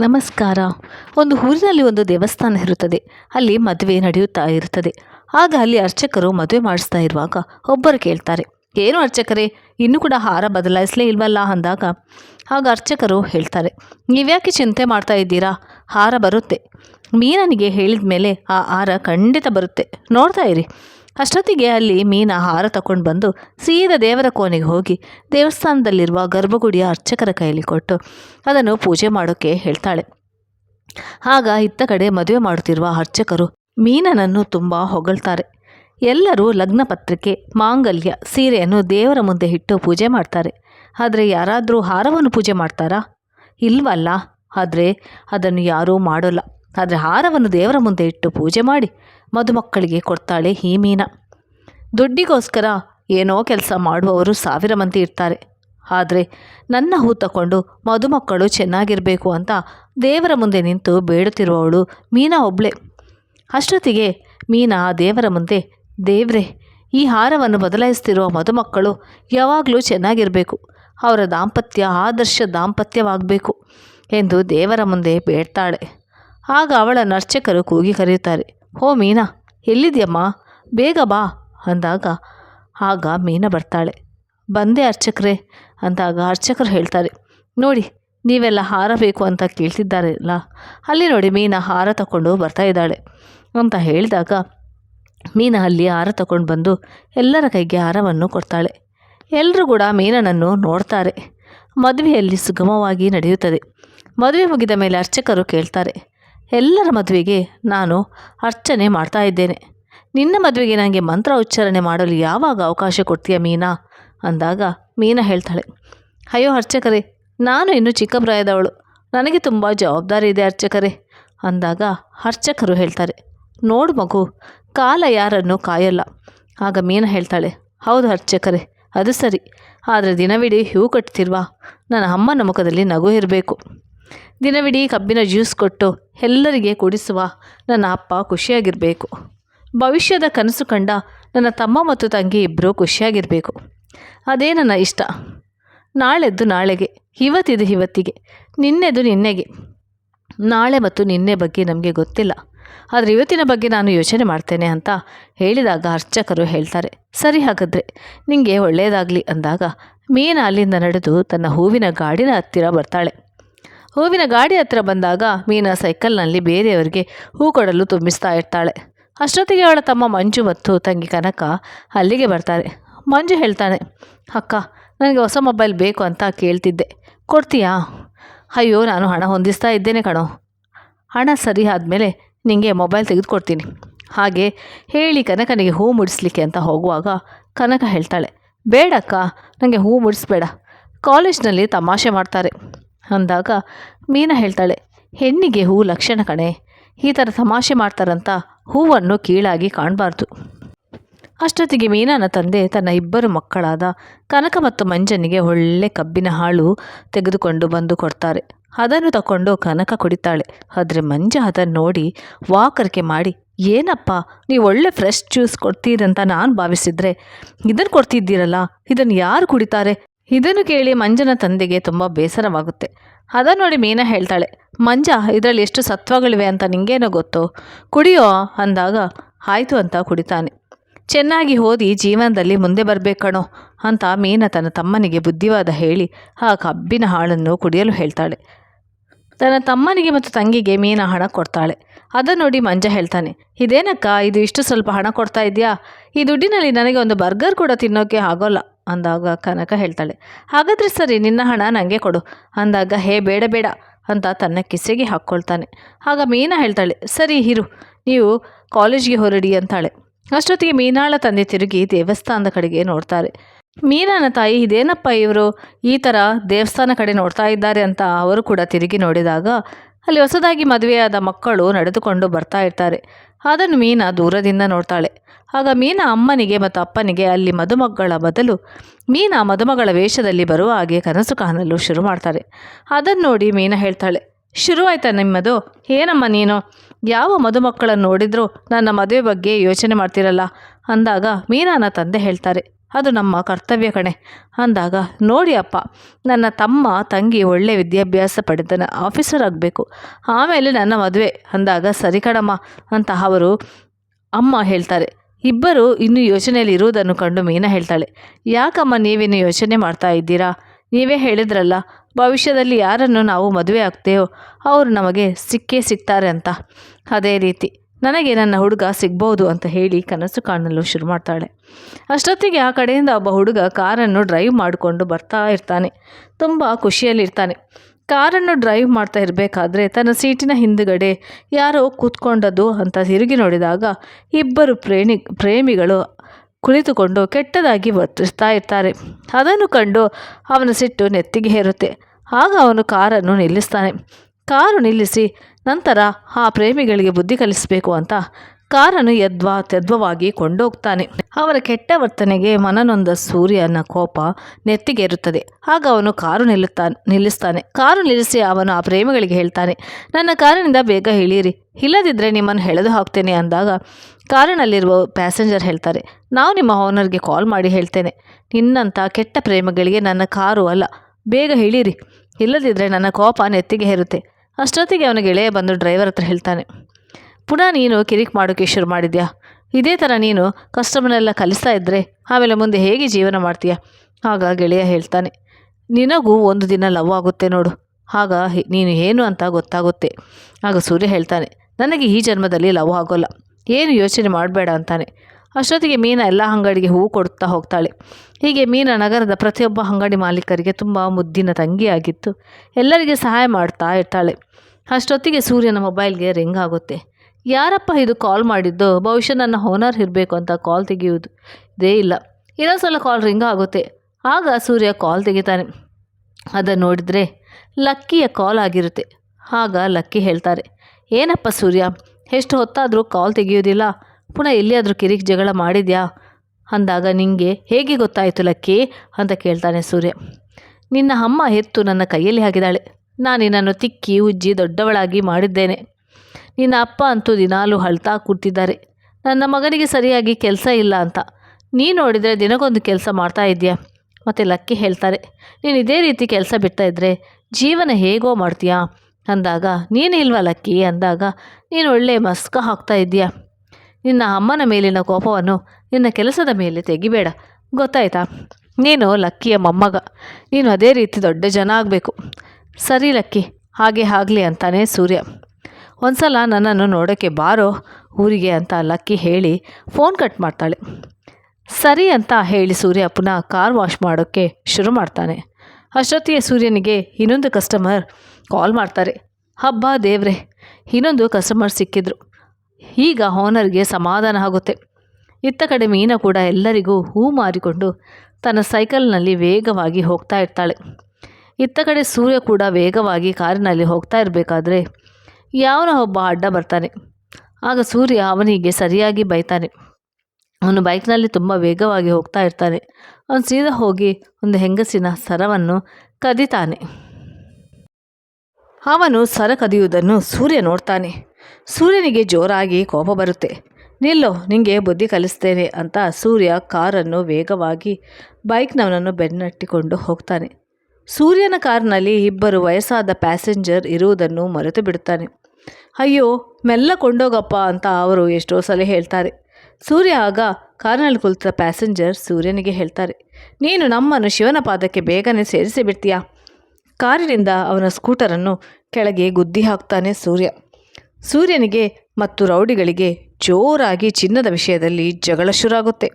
ನಮಸ್ಕಾರ. ಒಂದು ಊರಿನಲ್ಲಿ ಒಂದು ದೇವಸ್ಥಾನ ಇರುತ್ತದೆ. ಅಲ್ಲಿ ಮದುವೆ ನಡೆಯುತ್ತಾ ಇರುತ್ತದೆ. ಆಗ ಅಲ್ಲಿ ಅರ್ಚಕರು ಮದುವೆ ಮಾಡಿಸ್ತಾ ಇರುವಾಗ ಒಬ್ಬರು ಕೇಳ್ತಾರೆ, ಏನು ಅರ್ಚಕರೇ, ಇನ್ನೂ ಕೂಡ ಹಾರ ಬದಲಾಯಿಸಲೇ ಇಲ್ವಲ್ಲ? ಅಂದಾಗ ಆಗ ಅರ್ಚಕರು ಹೇಳ್ತಾರೆ, ನೀವ್ಯಾಕೆ ಚಿಂತೆ ಮಾಡ್ತಾ ಇದ್ದೀರಾ? ಹಾರ ಬರುತ್ತೆ. ಮೀನನಿಗೆ ಹೇಳಿದ ಮೇಲೆ ಆ ಹಾರ ಖಂಡಿತ ಬರುತ್ತೆ. ನೋಡ್ತಾ ಇರಿ. ಅಷ್ಟೊತ್ತಿಗೆ ಅಲ್ಲಿ ಮೀನ ಹಾರ ತಗೊಂಡು ಬಂದು ಸೀದಾ ದೇವರ ಕೋಣೆಗೆ ಹೋಗಿ ದೇವಸ್ಥಾನದಲ್ಲಿರುವ ಗರ್ಭಗುಡಿಯ ಅರ್ಚಕರ ಕೈಯಲ್ಲಿ ಕೊಟ್ಟು ಅದನ್ನು ಪೂಜೆ ಮಾಡೋಕ್ಕೆ ಹೇಳ್ತಾಳೆ. ಆಗ ಇತ್ತ ಕಡೆ ಮದುವೆ ಮಾಡುತ್ತಿರುವ ಅರ್ಚಕರು ಮೀನನನ್ನು ತುಂಬ ಹೊಗಳ್ತಾರೆ. ಎಲ್ಲರೂ ಲಗ್ನ ಪತ್ರಿಕೆ, ಮಾಂಗಲ್ಯ, ಸೀರೆಯನ್ನು ದೇವರ ಮುಂದೆ ಇಟ್ಟು ಪೂಜೆ ಮಾಡ್ತಾರೆ. ಆದರೆ ಯಾರಾದರೂ ಹಾರವನ್ನು ಪೂಜೆ ಮಾಡ್ತಾರಾ? ಇಲ್ವಲ್ಲ. ಆದರೆ ಅದನ್ನು ಯಾರೂ ಮಾಡೋಲ್ಲ. ಆದರೆ ಹಾರವನ್ನು ದೇವರ ಮುಂದೆ ಇಟ್ಟು ಪೂಜೆ ಮಾಡಿ ಮದುಮಕ್ಕಳಿಗೆ ಕೊಡ್ತಾಳೆ ಈ ಮೀನ ದುಡ್ಡಿಗೋಸ್ಕರ ಏನೋ ಕೆಲಸ ಮಾಡುವವರು ಸಾವಿರ ಮಂದಿ ಇರ್ತಾರೆ. ಆದರೆ ನನ್ನ ಹೂ ತಗೊಂಡು ಮದುಮಕ್ಕಳು ಚೆನ್ನಾಗಿರಬೇಕು ಅಂತ ದೇವರ ಮುಂದೆ ನಿಂತು ಬೇಡುತ್ತಿರುವವಳು ಮೀನಾ ಒಬ್ಳೆ. ಅಷ್ಟೊತ್ತಿಗೆ ಮೀನಾ ದೇವರ ಮುಂದೆ, ದೇವ್ರೆ, ಈ ಹಾರವನ್ನು ಬದಲಾಯಿಸ್ತಿರುವ ಮದುಮಕ್ಕಳು ಯಾವಾಗಲೂ ಚೆನ್ನಾಗಿರಬೇಕು. ಅವರ ದಾಂಪತ್ಯ ಆದರ್ಶ ದಾಂಪತ್ಯವಾಗಬೇಕು ಎಂದು ದೇವರ ಮುಂದೆ ಬೇಡ್ತಾಳೆ. ಆಗ ಅವಳ ನರ್ಚಕರು ಕೂಗಿ ಕರೆಯುತ್ತಾರೆ ಓ ಮೀನಾ ಎಲ್ಲಿದ್ಯಮ್ಮ ಬೇಗ ಬಾ ಅಂದಾಗ, ಆಗ ಮೀನಾ ಬರ್ತಾಳೆ. ಬಂದೆ ಅರ್ಚಕರೇ ಅಂದಾಗ ಅರ್ಚಕರು ಹೇಳ್ತಾರೆ, ನೋಡಿ, ನೀವೆಲ್ಲ ಹಾರ ಬೇಕು ಅಂತ ಕೇಳ್ತಿದ್ದಾರಲ್ಲ? ಅಲ್ಲಿ ನೋಡಿ ಮೀನ ಹಾರ ತಗೊಂಡು ಬರ್ತಾ ಇದ್ದಾಳೆ ಅಂತ ಹೇಳಿದಾಗ, ಮೀನ ಅಲ್ಲಿ ಹಾರ ತಗೊಂಡು ಬಂದು ಎಲ್ಲರ ಕೈಗೆ ಹಾರವನ್ನು ಕೊಡ್ತಾಳೆ. ಎಲ್ಲರೂ ಕೂಡ ಮೀನನನ್ನು ನೋಡ್ತಾರೆ. ಮದುವೆಯಲ್ಲಿ ಸುಗಮವಾಗಿ ನಡೆಯುತ್ತದೆ. ಮದುವೆ ಮುಗಿದ ಮೇಲೆ ಅರ್ಚಕರು ಕೇಳ್ತಾರೆ ಎಲ್ಲರ ಮದುವೆಗೆ ನಾನು ಅರ್ಚನೆ ಮಾಡ್ತಾ ಇದ್ದೇನೆ. ನಿನ್ನ ಮದುವೆಗೆ ನನಗೆ ಮಂತ್ರ ಉಚ್ಚಾರಣೆ ಮಾಡಲು ಯಾವಾಗ ಅವಕಾಶ ಕೊಡ್ತೀಯ ಮೀನಾ? ಅಂದಾಗ ಮೀನಾ ಹೇಳ್ತಾಳೆ. ಅಯ್ಯೋ ಅರ್ಚಕರೇ, ನಾನು ಇನ್ನೂ ಚಿಕ್ಕ ಪ್ರಾಯದವಳು. ನನಗೆ ತುಂಬ ಜವಾಬ್ದಾರಿ ಇದೆ ಅರ್ಚಕರೇ, ಅಂದಾಗ ಅರ್ಚಕರು ಹೇಳ್ತಾರೆ. ನೋಡು ಮಗು, ಕಾಲ ಯಾರನ್ನು ಕಾಯಲ್ಲ. ಆಗ ಮೀನಾ ಹೇಳ್ತಾಳೆ. ಹೌದು ಅರ್ಚಕರೇ, ಅದು ಸರಿ. ಆದರೆ ದಿನವಿಡೀ ಹೂ ಕಟ್ತಿರುವ? ನನ್ನ ಅಮ್ಮನ ಮುಖದಲ್ಲಿ ನಗು ಇರಬೇಕು. ದಿನವಿಡೀ ಕಬ್ಬಿನ ಜ್ಯೂಸ್ ಕೊಟ್ಟು ಎಲ್ಲರಿಗೆ ಕುಡಿಸುವ ನನ್ನ ಅಪ್ಪ ಖುಷಿಯಾಗಿರಬೇಕು. ಭವಿಷ್ಯದ ಕನಸು ಕಂಡ ನನ್ನ ತಮ್ಮ ಮತ್ತು ತಂಗಿ ಇಬ್ಬರೂ ಖುಷಿಯಾಗಿರಬೇಕು. ಅದೇ ನನ್ನ ಇಷ್ಟ. ನಾಳೆದ್ದು ನಾಳೆಗೆ, ಇವತ್ತಿದು ಇವತ್ತಿಗೆ, ನಿನ್ನೆದು ನಿನ್ನೆಗೆ. ನಾಳೆ ಮತ್ತು ನಿನ್ನೆ ಬಗ್ಗೆ ನಮಗೆ ಗೊತ್ತಿಲ್ಲ. ಆದರೆ ಇವತ್ತಿನ ಬಗ್ಗೆ ನಾನು ಯೋಚನೆ ಮಾಡ್ತೇನೆ ಅಂತ ಹೇಳಿದಾಗ ಅರ್ಚಕರು ಹೇಳ್ತಾರೆ, ಸರಿ ಹಾಗಾದರೆ ನಿಮಗೆ ಒಳ್ಳೆಯದಾಗಲಿ ಅಂದಾಗ ಮೀನ ಅಲ್ಲಿಂದ ನಡೆದು ತನ್ನ ಹೂವಿನ ಗಾಡಿನ ಹತ್ತಿರ ಬರ್ತಾಳೆ. ಹೂವಿನ ಗಾಡಿ ಹತ್ತಿರ ಬಂದಾಗ ಮೀನಾ ಸೈಕಲ್ನಲ್ಲಿ ಬೇರೆಯವರಿಗೆ ಹೂ ಕೊಡಲು ತುಂಬಿಸ್ತಾ ಇರ್ತಾಳೆ. ಅಷ್ಟೊತ್ತಿಗೆ ಅವಳ ತಮ್ಮ ಮಂಜು ಮತ್ತು ತಂಗಿ ಕನಕ ಅಲ್ಲಿಗೆ ಬರ್ತಾರೆ. ಮಂಜು ಹೇಳ್ತಾನೆ, ಅಕ್ಕ, ನನಗೆ ಹೊಸ ಮೊಬೈಲ್ ಬೇಕು ಅಂತ ಕೇಳ್ತಿದ್ದೆ. ಕೊಡ್ತೀಯಾ? ಅಯ್ಯೋ, ನಾನು ಹಣ ಹೊಂದಿಸ್ತಾ ಇದ್ದೇನೆ ಕಣೋ. ಹಣ ಸರಿ ಆದಮೇಲೆ ನಿಮಗೆ ಮೊಬೈಲ್ ತೆಗೆದುಕೊಡ್ತೀನಿ. ಹಾಗೆ ಹೇಳಿ ಕನಕನಿಗೆ ಹೂ ಮುಡಿಸ್ಲಿಕ್ಕೆ ಅಂತ ಹೋಗುವಾಗ ಕನಕ ಹೇಳ್ತಾಳೆ ಬೇಡಕ್ಕ ನನಗೆ ಹೂ ಮುಡಿಸ್ಬೇಡ. ಕಾಲೇಜ್ನಲ್ಲಿ ತಮಾಷೆ ಮಾಡ್ತಾರೆ. ಅಂದಾಗ ಮೀನಾ ಹೇಳ್ತಾಳೆ, ಹೆಣ್ಣಿಗೆ ಹೂ ಲಕ್ಷಣ ಕಣೆ, ಈ ಥರ ತಮಾಷೆ ಮಾಡ್ತಾರಂತ ಹೂವನ್ನು ಕೀಳಾಗಿ ಕಾಣಬಾರ್ದು. ಅಷ್ಟೊತ್ತಿಗೆ ಮೀನಾನ ತಂದೆ ತನ್ನ ಇಬ್ಬರು ಮಕ್ಕಳಾದ ಕನಕ ಮತ್ತು ಮಂಜನಿಗೆ ಒಳ್ಳೆ ಕಬ್ಬಿನ ಹಾಳು ತೆಗೆದುಕೊಂಡು ಬಂದು ಕೊಡ್ತಾರೆ. ಅದನ್ನು ತಕೊಂಡು ಕನಕ ಕುಡಿತಾಳೆ. ಆದರೆ ಮಂಜ ಅದನ್ನು ನೋಡಿ ವಾಕರಿಕೆ ಮಾಡಿ, ಏನಪ್ಪ, ನೀವು ಒಳ್ಳೆ ಫ್ರೆಶ್ ಜ್ಯೂಸ್ ಕೊಡ್ತೀರಂತ ನಾನು ಭಾವಿಸಿದ್ರೆ ಇದನ್ನು ಕೊಡ್ತಿದ್ದೀರಲ್ಲ ಇದನ್ನು ಯಾರು ಕುಡಿತಾರೆ? ಇದನ್ನು ಕೇಳಿ ಮಂಜನ ತಂದೆಗೆ ತುಂಬ ಬೇಸರವಾಗುತ್ತೆ. ಅದನ್ನು ನೋಡಿ ಮೀನಾ ಹೇಳ್ತಾಳೆ, ಮಂಜ, ಇದರಲ್ಲಿ ಎಷ್ಟು ಸತ್ವಗಳಿವೆ ಅಂತ ನಿಂಗೇನೋ ಗೊತ್ತು? ಕುಡಿಯೋ? ಅಂದಾಗ, ಆಯಿತು ಅಂತ ಕುಡಿತಾನೆ. ಚೆನ್ನಾಗಿ ಓದಿ ಜೀವನದಲ್ಲಿ ಮುಂದೆ ಬರಬೇಕಣೋ ಅಂತ ಮೀನ ತನ್ನ ತಮ್ಮನಿಗೆ ಬುದ್ಧಿವಾದ ಹೇಳಿ ಆ ಕಬ್ಬಿನ ಹಾಳನ್ನು ಕುಡಿಯಲು ಹೇಳ್ತಾಳೆ. ತನ್ನ ತಮ್ಮನಿಗೆ ಮತ್ತು ತಂಗಿಗೆ ಮೀನ ಹಣ ಕೊಡ್ತಾಳೆ. ಅದನ್ನು ನೋಡಿ ಮಂಜ ಹೇಳ್ತಾನೆ, ಇದೇನಕ್ಕ, ಇದು ಇಷ್ಟು ಸ್ವಲ್ಪ ಹಣ ಕೊಡ್ತಾ ಇದೆಯಾ? ಈ ದುಡ್ಡಿನಲ್ಲಿ ನನಗೆ ಒಂದು ಬರ್ಗರ್ ಕೂಡ ತಿನ್ನೋಕೆ ಆಗೋಲ್ಲ. ಅಂದಾಗ ಕನಕ ಹೇಳ್ತಾಳೆ. ಹಾಗಾದರೆ ಸರಿ, ನಿನ್ನ ಹಣ ನನಗೆ ಕೊಡು. ಅಂದಾಗ, ಹೇ, ಬೇಡ ಬೇಡ ಅಂತ ತನ್ನ ಕಿಸೆಗೆ ಹಾಕ್ಕೊಳ್ತಾನೆ. ಆಗ ಮೀನಾ ಹೇಳ್ತಾಳೆ, ಸರಿ, ಇರು, ನೀವು ಕಾಲೇಜ್ಗೆ ಹೊರಡಿ ಅಂತಾಳೆ. ಅಷ್ಟೊತ್ತಿಗೆ ಮೀನಾಳ ತಂದೆ ತಿರುಗಿ ದೇವಸ್ಥಾನದ ಕಡೆಗೆ ನೋಡ್ತಾರೆ. ಮೀನಾನ ತಾಯಿ, ಇದೇನಪ್ಪ ಇವರು ಈ ಥರ ದೇವಸ್ಥಾನ ಕಡೆ ನೋಡ್ತಾ ಇದ್ದಾರೆ ಅಂತ ಅವರು ಕೂಡ ತಿರುಗಿ ನೋಡಿದಾಗ ಅಲ್ಲಿ ಹೊಸದಾಗಿ ಮದುವೆಯಾದ ಮಕ್ಕಳು ನಡೆದುಕೊಂಡು ಬರ್ತಾ ಇರ್ತಾರೆ. ಅದನ್ನು ಮೀನಾ ದೂರದಿಂದ ನೋಡ್ತಾಳೆ. ಆಗ ಮೀನಾ ಅಮ್ಮನಿಗೆ ಮತ್ತು ಅಪ್ಪನಿಗೆ ಅಲ್ಲಿ ಮದುಮಗಳ ಬದಲು ಮೀನಾ ಮದುಮಗಳ ವೇಷದಲ್ಲಿ ಬರುವ ಹಾಗೆ ಕನಸು ಕಾಣಲು ಶುರು ಮಾಡ್ತಾರೆ. ಅದನ್ನು ನೋಡಿ ಮೀನಾ ಹೇಳ್ತಾಳೆ, ಶುರುವಾಯ್ತಾ ನಿಮ್ಮದು? ಏನಮ್ಮ ನೀನು? ಯಾವ ಮದುಮಕ್ಕಳನ್ನು ನೋಡಿದರೂ ನನ್ನ ಮದುವೆ ಬಗ್ಗೆ ಯೋಚನೆ ಮಾಡ್ತಿರಲ್ಲ? ಅಂದಾಗ ಮೀನಾನ ತಂದೆ ಹೇಳ್ತಾರೆ ಅದು ನಮ್ಮ ಕರ್ತವ್ಯ ಕಣೆ. ಅಂದಾಗ, ನೋಡಿ ಅಪ್ಪ, ನನ್ನ ತಮ್ಮ ತಂಗಿ ಒಳ್ಳೆ ವಿದ್ಯಾಭ್ಯಾಸ ಪಡೆದನ ಆಫೀಸರ್ ಆಗಬೇಕು. ಆಮೇಲೆ ನನ್ನ ಮದುವೆ. ಅಂದಾಗ, ಸರಿ ಕಣಮ್ಮ, ಅಂತ ಅವರು ಅಮ್ಮ ಹೇಳ್ತಾರೆ. ಇಬ್ಬರು ಇನ್ನೂ ಯೋಚನೆಯಲ್ಲಿ ಇರುವುದನ್ನು ಕಂಡು ಮೀನಾ ಹೇಳ್ತಾಳೆ. ಯಾಕಮ್ಮ ನೀವೇನು ಯೋಚನೆ ಮಾಡ್ತಾ ಇದ್ದೀರಾ? ನೀವೇ ಹೇಳಿದ್ರಲ್ಲ, ಭವಿಷ್ಯದಲ್ಲಿ ಯಾರನ್ನು ನಾವು ಮದುವೆ ಆಗ್ತೇವೋ, ಅವರು ನಮಗೆ ಸಿಕ್ಕೇ ಸಿಗ್ತಾರೆ ಅಂತ. ಅದೇ ರೀತಿ. ನನಗೆ ನನ್ನ ಹುಡುಗ ಸಿಗ್ಬೋದು ಅಂತ ಹೇಳಿ ಕನಸು ಕಾಣಲು ಶುರು ಮಾಡ್ತಾಳೆ. ಅಷ್ಟೊತ್ತಿಗೆ ಆ ಕಡೆಯಿಂದ ಒಬ್ಬ ಹುಡುಗ ಕಾರನ್ನು ಡ್ರೈವ್ ಮಾಡಿಕೊಂಡು ಬರ್ತಾ ಇರ್ತಾನೆ. ತುಂಬ ಖುಷಿಯಲ್ಲಿರ್ತಾನೆ. ಕಾರನ್ನು ಡ್ರೈವ್ ಮಾಡ್ತಾ ಇರಬೇಕಾದ್ರೆ ತನ್ನ ಸೀಟಿನ ಹಿಂದುಗಡೆ ಯಾರೋ ಕೂತ್ಕೊಂಡದ್ದು ಅಂತ ತಿರುಗಿ ನೋಡಿದಾಗ ಇಬ್ಬರು ಪ್ರೇಮಿ ಪ್ರೇಮಿಗಳು ಕುಳಿತುಕೊಂಡು ಕೆಟ್ಟದಾಗಿ ವರ್ತಿಸ್ತಾ ಇರ್ತಾರೆ. ಅದನ್ನು ಕಂಡು ಅವನ ಸಿಟ್ಟು ನೆತ್ತಿಗೆ ಹೇರುತ್ತೆ. ಆಗ ಅವನು ಕಾರನ್ನು ನಿಲ್ಲಿಸ್ತಾನೆ. ಕಾರು ನಿಲ್ಲಿಸಿ ನಂತರ ಆ ಪ್ರೇಮಿಗಳಿಗೆ ಬುದ್ಧಿ ಕಲಿಸಬೇಕು ಅಂತ ಕಾರನ್ನು ಯದ್ವಾ ತದ್ವವಾಗಿ ಕೊಂಡೋಗ್ತಾನೆ. ಅವರ ಕೆಟ್ಟ ವರ್ತನೆಗೆ ಮನನೊಂದ ಸೂರ್ಯನ ಕೋಪ ನೆತ್ತಿಗೇರುತ್ತದೆ. ಆಗ ಅವನು ಕಾರು ನಿಲ್ಲುತ್ತಾನೆ ನಿಲ್ಲಿಸ್ತಾನೆ. ಕಾರು ನಿಲ್ಲಿಸಿ ಅವನು ಆ ಪ್ರೇಮಿಗಳಿಗೆ ಹೇಳ್ತಾನೆ, ನನ್ನ ಕಾರಿನಿಂದ ಬೇಗ ಇಳೀರಿ ಇಲ್ಲದಿದ್ದರೆ ನಿಮ್ಮನ್ನು ಎಳೆದು ಹಾಕ್ತೇನೆ ಅಂದಾಗ ಕಾರಿನಲ್ಲಿರುವ ಪ್ಯಾಸೆಂಜರ್ ಹೇಳ್ತಾರೆ, ನಾವು ನಿಮ್ಮ ಓನರ್ಗೆ ಕಾಲ್ ಮಾಡಿ ಹೇಳ್ತೇನೆ. ನಿನ್ನಂಥ ಕೆಟ್ಟ ಪ್ರೇಮಿಗಳಿಗೆ ನನ್ನ ಕಾರು ಅಲ್ಲ. ಬೇಗ ಇಳೀರಿ ಇಲ್ಲದಿದ್ದರೆ ನನ್ನ ಕೋಪ ನೆತ್ತಿಗೆ ಹೇರುತ್ತೆ ಅಷ್ಟೊತ್ತಿಗೆ ಅವನ ಗೆಳೆಯ ಬಂದು ಡ್ರೈವರ್ ಹತ್ರ ಹೇಳ್ತಾನೆ, ಪುನಃ ನೀನು ಕಿರಿಕ್ ಮಾಡೋಕ್ಕೆ ಶುರು ಮಾಡಿದ್ಯಾ? ಇದೇ ಥರ ನೀನು ಕಸ್ಟಮರ್ನೆಲ್ಲ ಕಲಿಸ್ತಾ ಇದ್ದರೆ ಆಮೇಲೆ ಮುಂದೆ ಹೇಗೆ ಜೀವನ ಮಾಡ್ತೀಯ? ಆಗ ಗೆಳೆಯ ಹೇಳ್ತಾನೆ, ನಿನಗೂ ಒಂದು ದಿನ ಲವ್ ಆಗುತ್ತೆ ನೋಡು, ಆಗ ನೀನು ಏನು ಅಂತ ಗೊತ್ತಾಗುತ್ತೆ. ಆಗ ಸೂರ್ಯ ಹೇಳ್ತಾನೆ, ನನಗೆ ಈ ಜನ್ಮದಲ್ಲಿ ಲವ್ ಆಗೋಲ್ಲ, ಏನು ಯೋಚನೆ ಮಾಡಬೇಡ ಅಂತಾನೆ. ಅಷ್ಟೊತ್ತಿಗೆ ಮೀನಾ ಎಲ್ಲ ಅಂಗಡಿಗೆ ಹೂವು ಕೊಡುತ್ತಾ ಹೋಗ್ತಾಳೆ. ಹೀಗೆ ಮೀನಾ ನಗರದ ಪ್ರತಿಯೊಬ್ಬ ಅಂಗಡಿ ಮಾಲೀಕರಿಗೆ ತುಂಬ ಮುದ್ದಿನ ತಂಗಿಯಾಗಿತ್ತು ಎಲ್ಲರಿಗೆ ಸಹಾಯ ಮಾಡ್ತಾ ಇರ್ತಾಳೆ. ಅಷ್ಟೊತ್ತಿಗೆ ಸೂರ್ಯನ ಮೊಬೈಲ್ಗೆ ರಿಂಗ್ ಆಗುತ್ತೆ. ಯಾರಪ್ಪ ಇದು ಕಾಲ್ ಮಾಡಿದ್ದು? ಬಹುಶಃ ನನ್ನ ಓನರ್ ಇರಬೇಕು ಅಂತ ಕಾಲ್ ತೆಗೆಯುವುದು. ಇದೇ ಇಲ್ಲ. ಇನ್ನೊಂದ್ಸಲ ಕಾಲ್ ರಿಂಗ್ ಆಗುತ್ತೆ. ಆಗ ಸೂರ್ಯ ಕಾಲ್ ತೆಗಿತಾನೆ. ಅದನ್ನು ನೋಡಿದರೆ ಲಕ್ಕಿಯ ಕಾಲ್ ಆಗಿರುತ್ತೆ. ಆಗ ಲಕ್ಕಿ ಹೇಳ್ತಾರೆ, ಏನಪ್ಪ ಸೂರ್ಯ? ಎಷ್ಟು ಹೊತ್ತಾದರೂ ಕಾಲ್ ತೆಗೆಯೋದಿಲ್ಲ ಪುನಃ ಎಲ್ಲಿಯಾದರೂ ಕಿರಿಕ್ ಜಗಳ ಮಾಡಿದ್ಯಾ? ಅಂದಾಗ ನಿಂಗೆ ಹೇಗೆ ಗೊತ್ತಾಯಿತು ಲಕ್ಕಿ? ಅಂತ ಕೇಳ್ತಾನೆ ಸೂರ್ಯ. ನಿನ್ನ ಅಮ್ಮ ಹೆತ್ತು ನನ್ನ ಕೈಯಲ್ಲಿ ಹಾಕಿದಾಳೆ ನಾನು ತಿಕ್ಕಿ, ಉಜ್ಜಿ, ದೊಡ್ಡವಳಾಗಿ ಮಾಡಿದ್ದೇನೆ. ನಿನ್ನ ಅಪ್ಪ ಅಂತೂ ದಿನಾಲೂ ಅಳ್ತಾ ಕೂತಿದ್ದಾರೆ ನನ್ನ ಮಗನಿಗೆ ಸರಿಯಾಗಿ ಕೆಲಸ ಇಲ್ಲ ಅಂತ. ನೀ ನೋಡಿದರೆ ದಿನಕ್ಕೊಂದು ಕೆಲಸ ಮಾಡ್ತಾ ಇದೆಯಾ ಮತ್ತು ಲಕ್ಕಿ ಹೇಳ್ತಾರೆ. ನೀನು ಇದೇ ರೀತಿ ಕೆಲಸ ಬಿಡ್ತಾ ಇದ್ದರೆ ಜೀವನ ಹೇಗೋ ಮಾಡ್ತೀಯಾ? ಅಂದಾಗ, ನೀನು ಇಲ್ವಾ ಲಕ್ಕಿ? ಅಂದಾಗ, ನೀನು ಒಳ್ಳೆ ಮಸ್ಕ ಹಾಕ್ತಾ ಇದ್ದೀಯಾ? ನಿನ್ನ ಅಮ್ಮನ ಮೇಲಿನ ಕೋಪವನ್ನು ನಿನ್ನ ಕೆಲಸದ ಮೇಲೆ ತೆಗಿಬೇಡ. ಗೊತ್ತಾಯ್ತಾ? ನೀನು ಲಕ್ಕಿಯ ಮೊಮ್ಮಗ. ನೀನು ಅದೇ ರೀತಿ ದೊಡ್ಡ ಜನ ಆಗಬೇಕು. ಸರಿ ಲಕ್ಕಿ, ಹಾಗೆ ಆಗಲಿ ಅಂತಾನೆ ಸೂರ್ಯ. ಒಂದ್ಸಲ ನನ್ನನ್ನು ನೋಡೋಕ್ಕೆ ಬಾರೋ ಊರಿಗೆ ಅಂತ ಲಕ್ಕಿ ಹೇಳಿ ಫೋನ್ ಕಟ್ ಮಾಡ್ತಾಳೆ. ಸರಿ ಅಂತ ಹೇಳಿ ಸೂರ್ಯ ಪುನಃ ಕಾರ್ ವಾಶ್ ಮಾಡೋಕ್ಕೆ ಶುರು ಮಾಡ್ತಾನೆ. ಅಷ್ಟೊತ್ತಿಗೆ ಸೂರ್ಯನಿಗೆ ಇನ್ನೊಂದು ಕಸ್ಟಮರ್ ಕಾಲ್ ಮಾಡ್ತಾರೆ. ಹಬ್ಬ ದೇವ್ರೆ, ಇನ್ನೊಂದು ಕಸ್ಟಮರ್ ಸಿಕ್ಕಿದ್ರು. ಈಗ ಓನರ್ಗೆ ಸಮಾಧಾನ ಆಗುತ್ತೆ. ಇತ್ತ ಕಡೆ ಮೀನ ಕೂಡ ಎಲ್ಲರಿಗೂ ಹೂ ಮಾರಿಕೊಂಡು ತನ್ನ ಸೈಕಲ್ನಲ್ಲಿ ವೇಗವಾಗಿ ಹೋಗ್ತಾ ಇರ್ತಾಳೆ. ಇತ್ತ ಕಡೆ ಸೂರ್ಯ ಕೂಡ ವೇಗವಾಗಿ ಕಾರಿನಲ್ಲಿ ಹೋಗ್ತಾ ಇರಬೇಕಾದ್ರೆ ಯಾವನ ಒಬ್ಬ ಅಡ್ಡ ಬರ್ತಾನೆ. ಆಗ ಸೂರ್ಯ ಅವನಿಗೆ ಸರಿಯಾಗಿ ಬೈತಾನೆ. ಅವನು ಬೈಕ್ನಲ್ಲಿ ತುಂಬ ವೇಗವಾಗಿ ಹೋಗ್ತಾ ಇರ್ತಾನೆ. ಅವನು ಸೀದಾ ಹೋಗಿ ಒಂದು ಹೆಂಗಸಿನ ಸರವನ್ನು ಕದಿತಾನೆ. ಅವನು ಸರ ಕದಿಯುವುದನ್ನು ಸೂರ್ಯ ನೋಡ್ತಾನೆ. ಸೂರ್ಯನಿಗೆ ಜೋರಾಗಿ ಕೋಪ ಬರುತ್ತೆ. ನಿಲ್ಲೋ, ನಿಂಗೆ ಬುದ್ಧಿ ಕಲಿಸ್ತೇನೆ ಅಂತ ಸೂರ್ಯ ಕಾರನ್ನು ವೇಗವಾಗಿ ಬೈಕ್ನವನನ್ನು ಬೆನ್ನಟ್ಟಿಕೊಂಡು ಹೋಗ್ತಾನೆ. ಸೂರ್ಯನ ಕಾರ್ನಲ್ಲಿ ಇಬ್ಬರು ವಯಸ್ಸಾದ ಪ್ಯಾಸೆಂಜರ್ ಇರುವುದನ್ನು ಮರೆತು ಬಿಡುತ್ತಾನೆ. ಅಯ್ಯೋ, ಮೆಲ್ಲ ಕೊಂಡೋಗಪ್ಪ ಅಂತ ಅವರು ಎಷ್ಟೋ ಸಲ ಹೇಳ್ತಾರೆ. ಸೂರ್ಯ ಆಗ ಕಾರ್ನಲ್ಲಿ ಕುಳಿತ ಪ್ಯಾಸೆಂಜರ್ ಸೂರ್ಯನಿಗೆ ಹೇಳ್ತಾರೆ, ನೀನು ನಮ್ಮನ್ನು ಶಿವನ ಪಾದಕ್ಕೆ ಬೇಗನೆ ಸೇರಿಸಿ ಬಿಡ್ತೀಯಾ? ಕಾರಿನಿಂದ ಅವನ ಸ್ಕೂಟರನ್ನು ಕೆಳಗೆ ಗುದ್ದಿ ಹಾಕ್ತಾನೆ ಸೂರ್ಯ. ಸೂರ್ಯನಿಗೆ ಮತ್ತು ರೌಡಿಗಳಿಗೆ ಜೋರಾಗಿ ಚಿನ್ನದ ವಿಷಯದಲ್ಲಿ ಜಗಳ ಶುರುವಾಗುತ್ತೆ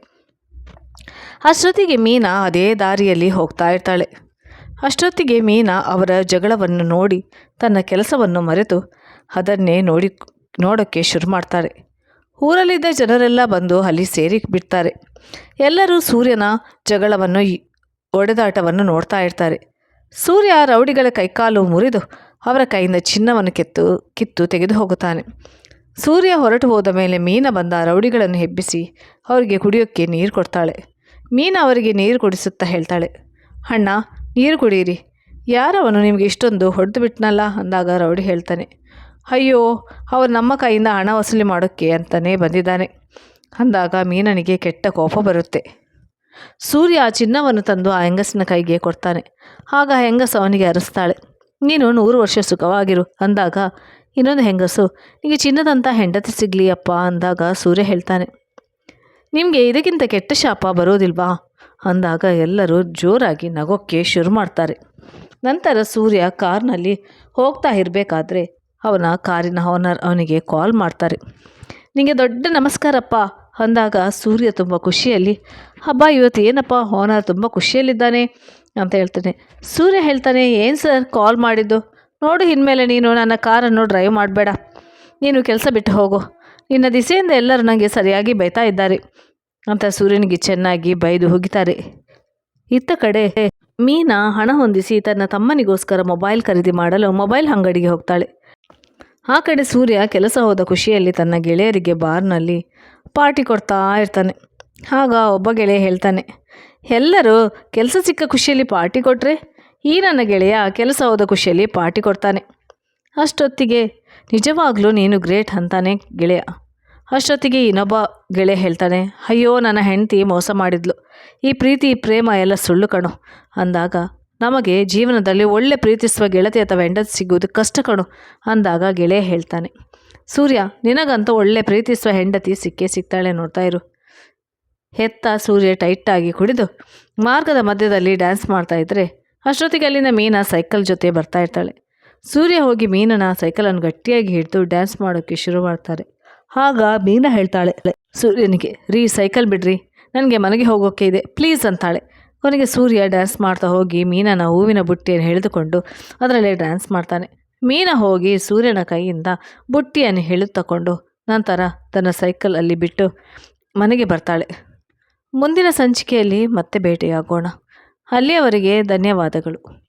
ಅಷ್ಟೊತ್ತಿಗೆ ಮೀನಾ ಅದೇ ದಾರಿಯಲ್ಲಿ ಹೋಗ್ತಾ ಇರ್ತಾಳೆ. ಅಷ್ಟೊತ್ತಿಗೆ ಮೀನಾ ಅವರ ಜಗಳವನ್ನು ನೋಡಿ ತನ್ನ ಕೆಲಸವನ್ನು ಮರೆತು ಅದನ್ನೇ ನೋಡಿ ನೋಡೋಕ್ಕೆ ಶುರು ಮಾಡ್ತಾರೆ. ಊರಲ್ಲಿದ್ದ ಜನರೆಲ್ಲ ಬಂದು ಅಲ್ಲಿ ಸೇರಿ ಬಿಡ್ತಾರೆ. ಎಲ್ಲರೂ ಸೂರ್ಯನ ಜಗಳವನ್ನು ಒಡೆದಾಟವನ್ನು ನೋಡ್ತಾ ಇರ್ತಾರೆ. ಸೂರ್ಯ ರೌಡಿಗಳ ಕೈಕಾಲು ಮುರಿದು ಅವರ ಕೈಯಿಂದ ಚಿನ್ನವನ್ನು ಕೆತ್ತು, ಕಿತ್ತು ತೆಗೆದು ಹೋಗುತ್ತಾನೆ. ಸೂರ್ಯ ಹೊರಟು ಹೋದ ಮೇಲೆ ಮೀನ ಬಂದ ರೌಡಿಗಳನ್ನು ಹೆಬ್ಬಿಸಿ ಅವರಿಗೆ ಕುಡಿಯೋಕ್ಕೆ ನೀರು ಕೊಡ್ತಾಳೆ. ಮೀನ ಅವರಿಗೆ ನೀರು ಕುಡಿಸುತ್ತಾ ಹೇಳ್ತಾಳೆ, ಅಣ್ಣ, ನೀರು ಕುಡಿಯಿರಿ ಯಾರವನು ನಿಮಗೆ ಇಷ್ಟೊಂದು ಹೊಡೆದು ಬಿಟ್ನಲ್ಲ? ಅಂದಾಗ ರೌಡಿ ಹೇಳ್ತಾನೆ, ಅಯ್ಯೋ, ಅವರು ನಮ್ಮ ಕೈಯಿಂದ ಹಣ ವಸೂಲಿ ಮಾಡೋಕ್ಕೆ ಅಂತಲೇ ಬಂದಿದ್ದಾನೆ. ಅಂದಾಗ ಮೀನನಿಗೆ ಕೆಟ್ಟ ಕೋಪ ಬರುತ್ತೆ. ಸೂರ್ಯ ಆ ಚಿನ್ನವನ್ನು ತಂದು ಆ ಹೆಂಗಸಿನ ಕೈಗೆ ಕೊಡ್ತಾನೆ. ಆಗ ಹೆಂಗಸು ಅವನಿಗೆ ಅರಸ್ತಾಳೆ ನೀನು ನೂರು ವರ್ಷ ಸುಖವಾಗಿರು ಅಂದಾಗ ಇನ್ನೊಂದು ಹೆಂಗಸು ನಿಮಗೆ ಚಿನ್ನದಂಥ ಹೆಂಡತಿ ಸಿಗಲಿ ಅಪ್ಪ ಅಂದಾಗ ಸೂರ್ಯ ಹೇಳ್ತಾನೆ. ನಿಮಗೆ ಇದಕ್ಕಿಂತ ಕೆಟ್ಟ ಶಾಪ ಬರೋದಿಲ್ವಾ? ಅಂದಾಗ ಎಲ್ಲರೂ ಜೋರಾಗಿ ನಗೋಕ್ಕೆ ಶುರು ಮಾಡ್ತಾರೆ. ನಂತರ ಸೂರ್ಯ ಕಾರ್ನಲ್ಲಿ ಹೋಗ್ತಾ ಇರಬೇಕಾದ್ರೆ ಅವನ ಕಾರಿನ ಓನರ್ ಅವನಿಗೆ ಕಾಲ್ ಮಾಡ್ತಾರೆ. ನಿಮಗೆ ದೊಡ್ಡ ನಮಸ್ಕಾರಪ್ಪ ಅಂದಾಗ ಸೂರ್ಯ ತುಂಬ ಖುಷಿಯಲ್ಲಿ ಹಬ್ಬ ಇವತ್ತು ಏನಪ್ಪ? ಓನರ್ ತುಂಬ ಖುಷಿಯಲ್ಲಿದ್ದಾನೆ. ಅಂತ ಹೇಳ್ತಾನೆ. ಸೂರ್ಯ ಹೇಳ್ತಾನೆ, ಏನು ಸರ್ ಕಾಲ್ ಮಾಡಿದ್ದು? ನೋಡು ಇನ್ಮೇಲೆ ನೀನು ನನ್ನ ಕಾರನ್ನು ಡ್ರೈವ್ ಮಾಡಬೇಡ. ನೀನು ಕೆಲಸ ಬಿಟ್ಟು ಹೋಗು. ನಿನ್ನ ದಿಸೆಯಿಂದ ಎಲ್ಲರೂ ನನಗೆ ಸರಿಯಾಗಿ ಬೈತಾ ಇದ್ದಾರೆ. ಅಂತ ಸೂರ್ಯನಿಗೆ ಚೆನ್ನಾಗಿ ಬೈದು ಹೋಗಿದ್ದಾರೆ. ಇತ್ತ ಕಡೆ ಮೀನಾ ಹಣ ಹೊಂದಿಸಿ ತನ್ನ ತಮ್ಮನಿಗೋಸ್ಕರ ಮೊಬೈಲ್ ಖರೀದಿ ಮಾಡಲು ಮೊಬೈಲ್ ಅಂಗಡಿಗೆ ಹೋಗ್ತಾಳೆ. ಆ ಕಡೆ ಸೂರ್ಯ ಕೆಲಸ ಹೋದ ಖುಷಿಯಲ್ಲಿ ತನ್ನ ಗೆಳೆಯರಿಗೆ ಬಾರ್ನಲ್ಲಿ ಪಾರ್ಟಿ ಕೊಡ್ತಾ ಇರ್ತಾನೆ. ಆಗ ಒಬ್ಬ ಗೆಳೆಯ ಹೇಳ್ತಾನೆ, ಎಲ್ಲರೂ ಕೆಲಸ ಸಿಕ್ಕ ಖುಷಿಯಲ್ಲಿ ಪಾರ್ಟಿ ಕೊಟ್ಟರೆ ಈ ನನ್ನ ಗೆಳೆಯ ಕೆಲಸ ಹೋದ ಖುಷಿಯಲ್ಲಿ ಪಾರ್ಟಿ ಕೊಡ್ತಾನೆ. ಅಷ್ಟೊತ್ತಿಗೆ, ನಿಜವಾಗ್ಲೂ ನೀನು ಗ್ರೇಟ್ ಅಂತಾನೆ ಗೆಳೆಯ. ಅಷ್ಟೊತ್ತಿಗೆ ಇನ್ನೊಬ್ಬ ಗೆಳೆಯ ಹೇಳ್ತಾನೆ, ಅಯ್ಯೋ, ನನ್ನ ಹೆಂಡತಿ ಮೋಸ ಮಾಡಿದ್ಲು. ಈ ಪ್ರೀತಿ, ಪ್ರೇಮ ಎಲ್ಲ ಸುಳ್ಳು ಕಣು. ಅಂದಾಗ, ನಮಗೆ ಜೀವನದಲ್ಲಿ ಒಳ್ಳೆ ಪ್ರೀತಿಸುವ ಗೆಳತಿ ಅಥವಾ ಹೆಂಡತಿ ಸಿಗುವುದು ಕಷ್ಟ ಕಣು. ಅಂದಾಗ ಗೆಳೆಯ ಹೇಳ್ತಾನೆ, ಸೂರ್ಯ, ನಿನಗಂತೂ ಒಳ್ಳೆ ಪ್ರೀತಿಸುವ ಹೆಂಡತಿ ಸಿಕ್ಕೇ ಸಿಗ್ತಾಳೆ ನೋಡ್ತಾ ಇರು. ಹೆತ್ತ ಸೂರ್ಯ ಟೈಟಾಗಿ ಕುಡಿದು ಮಾರ್ಗದ ಮಧ್ಯದಲ್ಲಿ ಡ್ಯಾನ್ಸ್ ಮಾಡ್ತಾ ಇದ್ದರೆ ಅಷ್ಟೊತ್ತಿಗೆ ಅಲ್ಲಿನ ಮೀನಾ ಸೈಕಲ್ ಜೊತೆ ಬರ್ತಾ ಇರ್ತಾಳೆ. ಸೂರ್ಯ ಹೋಗಿ ಮೀನನ ಸೈಕಲನ್ನು ಗಟ್ಟಿಯಾಗಿ ಹಿಡಿದು ಡ್ಯಾನ್ಸ್ ಮಾಡೋಕ್ಕೆ ಶುರು ಮಾಡ್ತಾರೆ. ಆಗ ಮೀನಾ ಹೇಳ್ತಾಳೆ, ಸೂರ್ಯನಿಗೆ, ರೀ ಸೈಕಲ್ ಬಿಡ್ರಿ, ನನಗೆ ಮನೆಗೆ ಹೋಗೋಕ್ಕೆ ಇದೆ ಪ್ಲೀಸ್ ಅಂತಾಳೆ. ಕೊನೆಗೆ ಸೂರ್ಯ ಡ್ಯಾನ್ಸ್ ಮಾಡ್ತಾ ಹೋಗಿ ಮೀನನ ಹೂವಿನ ಬುಟ್ಟಿಯನ್ನು ಹಿಡಿದುಕೊಂಡು ಅದರಲ್ಲೇ ಡ್ಯಾನ್ಸ್ ಮಾಡ್ತಾನೆ. ಮೀನ ಹೋಗಿ ಸೂರ್ಯನ ಕೈಯಿಂದ ಬುಟ್ಟಿಯನ್ನು ಹೇಳುತ್ತಕೊಂಡು ನಂತರ ತನ್ನ ಸೈಕಲ್ ಅಲ್ಲಿ ಬಿಟ್ಟು ಮನೆಗೆ ಬರ್ತಾಳೆ. ಮುಂದಿನ ಸಂಚಿಕೆಯಲ್ಲಿ ಮತ್ತೆ ಭೇಟಿಯಾಗೋಣ. ಅಲ್ಲಿಯವರೆಗೆ ಧನ್ಯವಾದಗಳು.